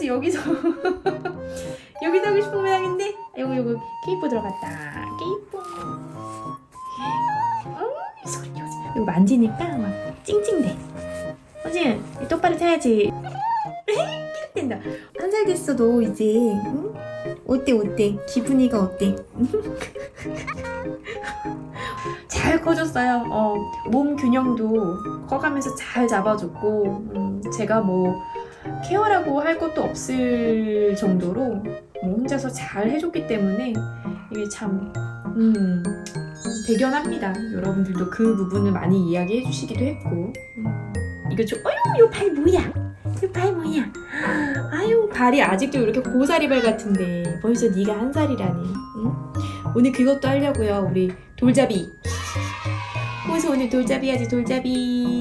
오리오스 여기서. 여기서 하고 싶은 모양인데? 요거 요거 케이프 들어갔다. 케이프 어 소리 여지 이거 만지니까 막 찡찡대. 어진 똑바로 타야지. 된다. 한 살 됐어도 이제 응? 어때 어때? 기분이가 어때? 잘 커졌어요. 어, 몸 균형도 커가면서 잘 잡아줬고, 음, 제가 뭐 케어라고 할 것도 없을 정도로 뭐 혼자서 잘 해줬기 때문에 이게 참, 음, 대견합니다. 여러분들도 그 부분을 많이 이야기해 주시기도 했고. 음, 이거 좀, 어휴, 요 발 뭐야? 요 발 뭐야? 아유, 발이 아직도 이렇게 고사리발 같은데 벌써 네가 한 살이라니. 응? 오늘 그것도 하려고요. 우리 돌잡이. 호수 오늘 돌잡이 하지 돌잡이.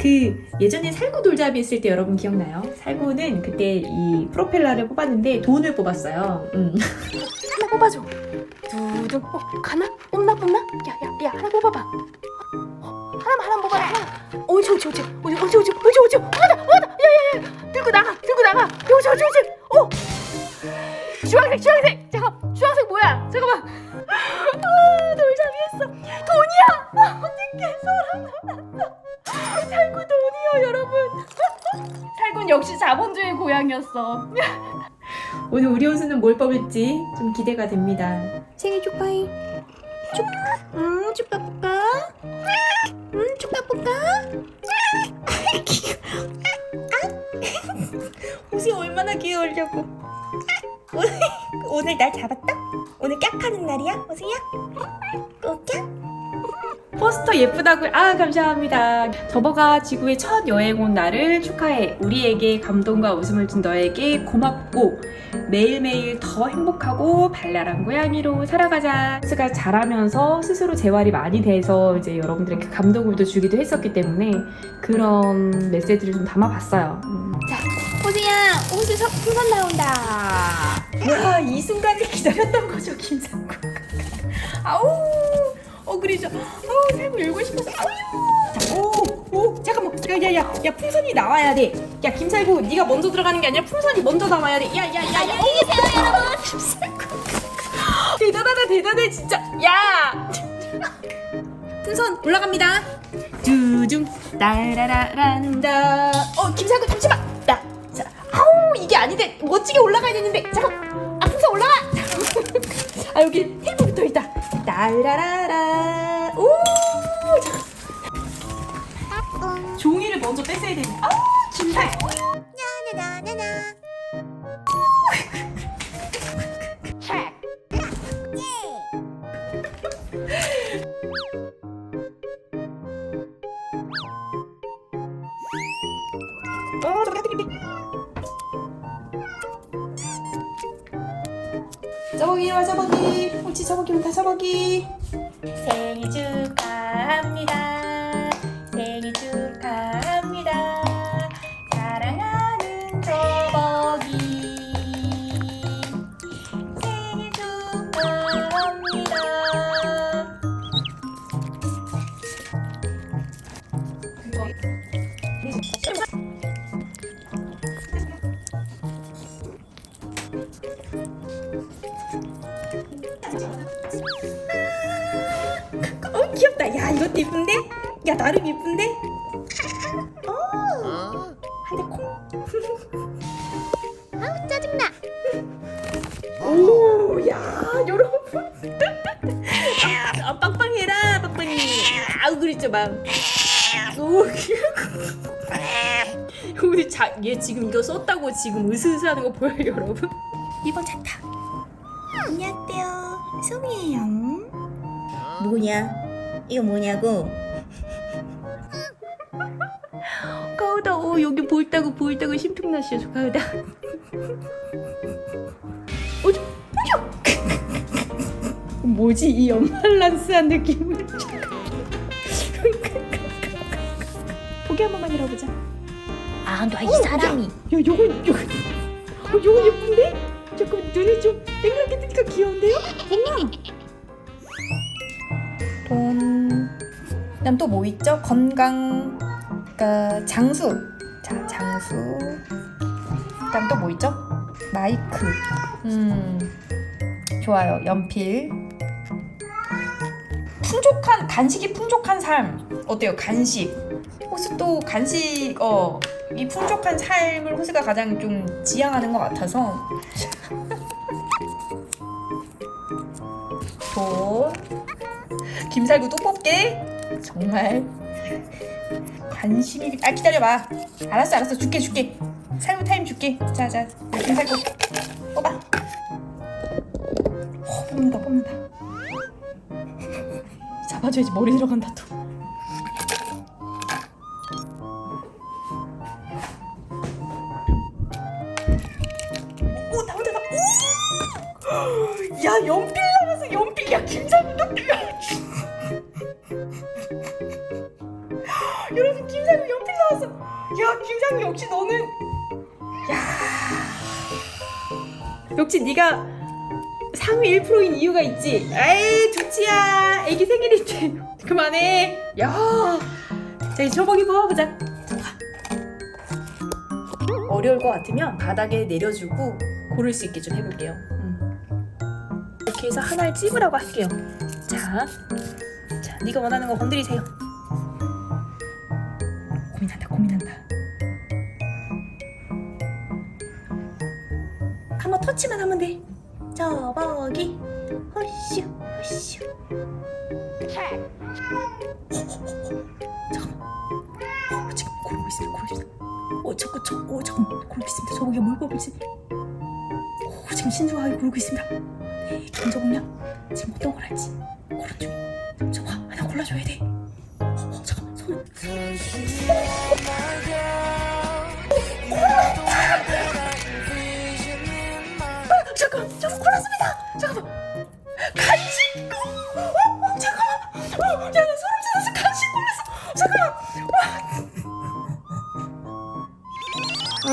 그 예전에 살구 돌잡이 했을 때 여러분 기억나요? 살구는 그때 이 프로펠러를 뽑았는데 돈을 뽑았어요. 음. 하나 뽑아줘. 두둥. 어, 가나? 뽑나 뽑나? 야, 야, 야, 하나 뽑아봐. 어, 하나만 하나 뽑아라. 하나. 옳지, 옳지, 옳지, 옳지, 옳지, 옳지, 옳지, 옳지. 하나, 하나. 야, 야, 야. 들고 나가, 들고 나가. 옳지, 옳지, 옳지. 어. 주황색, 주황색. 잠깐, 주황색 뭐야? 잠깐만. 아, 돌잡이 했어. 돈이야. 아, 어떡해, 소름 돋았어. 살구 돈이요, 여러분. 살군 역시 자본주의 고향이었어. 오늘 우리 호수는 뭘 뽑을지 좀 기대가 됩니다. 생일 축하해. 축, 음, 축하 볼까? 음, 축하 볼까? 호수 얼마나 귀여우려고. 오늘, 오늘 날 잡았다? 오늘 깍 하는 날이야, 호수야? 꼭 깍? 포스터 예쁘다고 아 감사합니다. 저버가 지구의 첫 여행 온 나를 축하해. 우리에게 감동과 웃음을 준 너에게 고맙고 매일매일 더 행복하고 발랄한 고양이로 살아가자. 스가 자라면서 스스로 재활이 많이 돼서 이제 여러분들에게 감동을 또 주기도 했었기 때문에 그런 메시지를 좀 담아봤어요. 음. 호수야, 호수 서, 풍선 나온다. 와, 이 순간을 기다렸던 거죠, 김상국. 아우, 어, 그러죠. 아우, 살고 열고 싶어서. 아우. 자, 오, 오, 잠깐만. 야, 야, 야, 야, 풍선이 나와야 돼. 야, 김살구, 네가 먼저 들어가는 게 아니라 풍선이 먼저 나와야 돼. 야, 야, 야, 야. 안녕히 계세요, 여러분. 김살구. 대단하다, 대단해, 진짜. 야. 풍선 올라갑니다. 두둥 따라라란다. 어, 김살구 잠시만. 야, 자, 아우 이게 아닌데 멋지게 올라가야 되는데 잠깐. 아, 풍선 올라가. 아 여기 테이프 따라라라. 오. 잠깐. 종이를 먼저 뺐어야 되네. 아우 김살. 어, 저기 저기 저 기. 저벅이 와 저벅이 옳지 저벅이 온다 저벅이 생일 축 어야 이것도 이쁜데? 야 나름 이쁜데? 어. 한대 콩 아우, 짜증나. 오야 여러분. 아, 빵빵해라 빵빵이. 아우 그랬죠 막오 우리 자, 얘 지금 이거 썼다고 지금 으스으스하는 거 보여요 여러분? 이번 잤다 안녕하세요. 소미예요. 뭐냐 이거 뭐냐고? 가우다 어 여기 보일다고 보일다고 심통나시죠 저 가우다. 어저 어저. 뭐지 이 연말란스한 느낌은 보기 한 번만 해보자. 아, 너이 어, 사람이. 야 요건 요건 어 요건 예쁜데? 잠깐 눈이 좀 땡그랗게 뜨니까 귀여운데요? 다음 또 뭐 있죠? 건강 그러니까 장수. 자, 장수. 그다음 또 뭐 있죠? 마이크. 음. 좋아요. 연필. 풍족한 간식이 풍족한 삶. 어때요? 간식. 호수 또 간식 어. 이 풍족한 삶을 호수가 가장 좀 지향하는 것 같아서 돈 김살구 또 뽑게 정말. 관심이 아 기다려봐. 알았어 알았어. 줄게 줄게. 살구 타임 줄게. 자자. 김살구 뽑아 어, 뽑는다 뽑는다. 잡아줘야지. 머리 들어간다 또! 야, 연필 나와서 연필. 야, 김상민 야, 김상민 역시 너는. 야. 역시 네가 상위 1%인 이유가 있지. 에이, 두치야. 애기 생일인데. 그만해. 야. 자, 이제 초복이 뽑아보자. 어려울 것 같으면 바닥에 내려주고 고를 수 있게 좀 해볼게요. 음. 이렇게 해서 하나를 찝으라고 할게요. 자, 자, 네가 원하는 거 건드리세요. 고민한다, 고민한다. 터치만 하면 돼. 저버기, 허슈, 허슈. 잠깐만. 어, 지금 고르고 있습니다. 고르고 있습니다. 어, 자꾸 저, 어, 잠깐만 고르고 있습니다. 저거기 뭘 뽑을지. 어, 지금 신중하게 고르고 있습니다. 네, 경저공략 지금 어떤 걸 할지 고른 중. 저거 하나 골라줘야 돼. 어, 어, 잠깐만 손. 아, 잠깐, 저거 골랐습니다. 잠깐만. 간식. 어, 어, 잠깐만. 어, 야, 나 소름 돋았어. 간식 골랐어. 잠깐만. 응?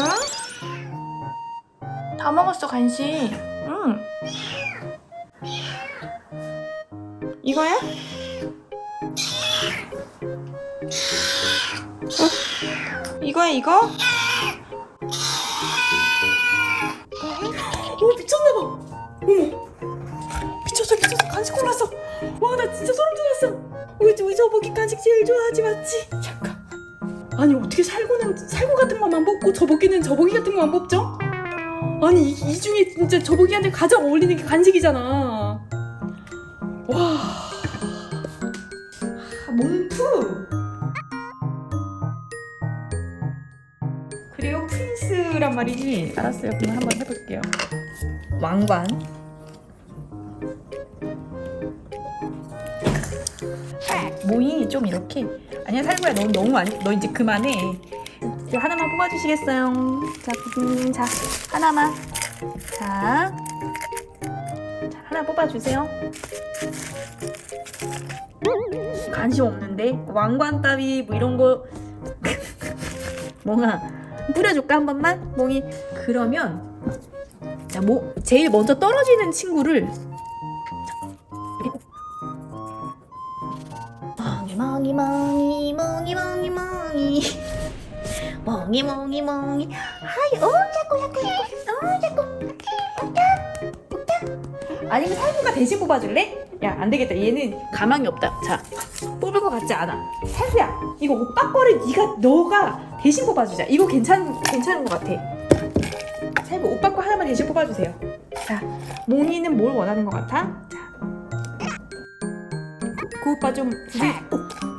다 먹었어 간식. 응. 이거야? 어? 이거야 이거? 어머. 미쳤어 미쳤어 간식 골랐어. 와 나 진짜 소름 돋았어. 우리 우리 저보기 간식 제일 좋아하지 맞지? 잠깐. 아니 어떻게 살구는 살구 같은 것만 뽑고 저보기는 저보기 같은 것만 뽑죠? 아니 이, 이 중에 진짜 저보기한테 가장 어울리는 게 간식이잖아. 와. 아, 몽프. 그래요 프린스란 말이지. 알았어요. 그럼 한번 해볼게요. 왕관. 모이 좀 이렇게. 아니야 살구야 너 너무 많이 너 이제 그만해. 이제 하나만 뽑아주시겠어요? 자 고객님 자 하나만. 자, 자 하나 뽑아주세요. 관심 없는데? 왕관 따위 뭐 이런 거. 몽아 뿌려줄까 한 번만? 몽이. 그러면 자 뭐 제일 먼저 떨어지는 친구를. 멍이 멍이 멍이 멍이 멍이 멍이. 멍이 멍이 멍이. 하이 어 자꾸 자꾸. 어 자꾸. 아니면 살구가 대신 뽑아줄래? 야 안되겠다. 얘는 가망이 없다. 자 뽑을 것 같지 않아. 살구야 이거 오빠 거를 네가 너가 대신 뽑아주자. 이거 괜찮, 괜찮은 것 같아 살구 오빠 거 하나만 대신 뽑아주세요. 자 몽이는 뭘 원하는 것 같아? 자. 그 오빠 좀 어,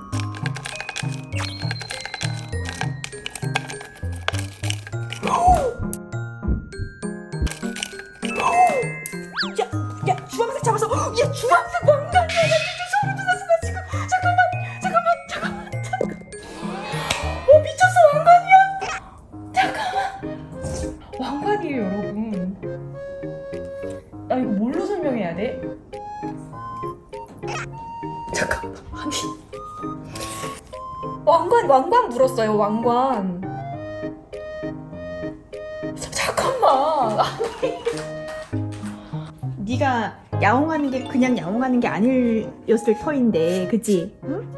돼? 잠깐, 아니. 왕관, 왕관 물었어요, 왕관. 자, 잠깐만. 네가 야옹하는 게 그냥 야옹하는 게 아니었을 터인데, 그치? 응?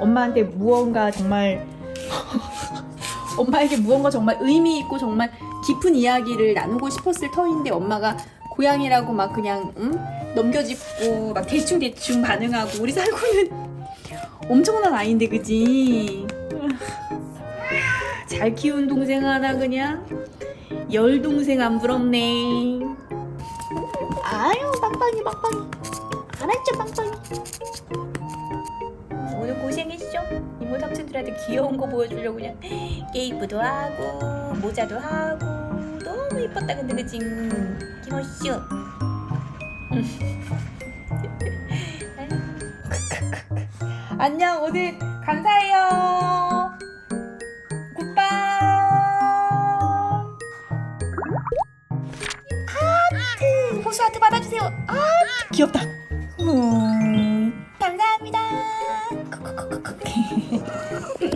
엄마한테 무언가 정말 엄마에게 무언가 정말 의미 있고 정말 깊은 이야기를 나누고 싶었을 터인데 엄마가 고양이라고 막 그냥 음? 넘겨짚고 막 대충 대충 반응하고 우리 살구는 엄청난 아이인데 그지? 잘 키운 동생 하나 그냥 열 동생 안 부럽네. 아유 빵빵이 빵빵이 알았죠 빵빵이. 오늘 고생했죠? 이모 삼촌들한테 귀여운 거 보여주려고 그냥 게이프도 하고 모자도 하고 너무 이뻤다 근데 그치? 김호슈 안녕 오늘 감사해요. 굿바이. 하트. 호수 하트 받아주세요. 아 귀엽다. 음, 감사합니다.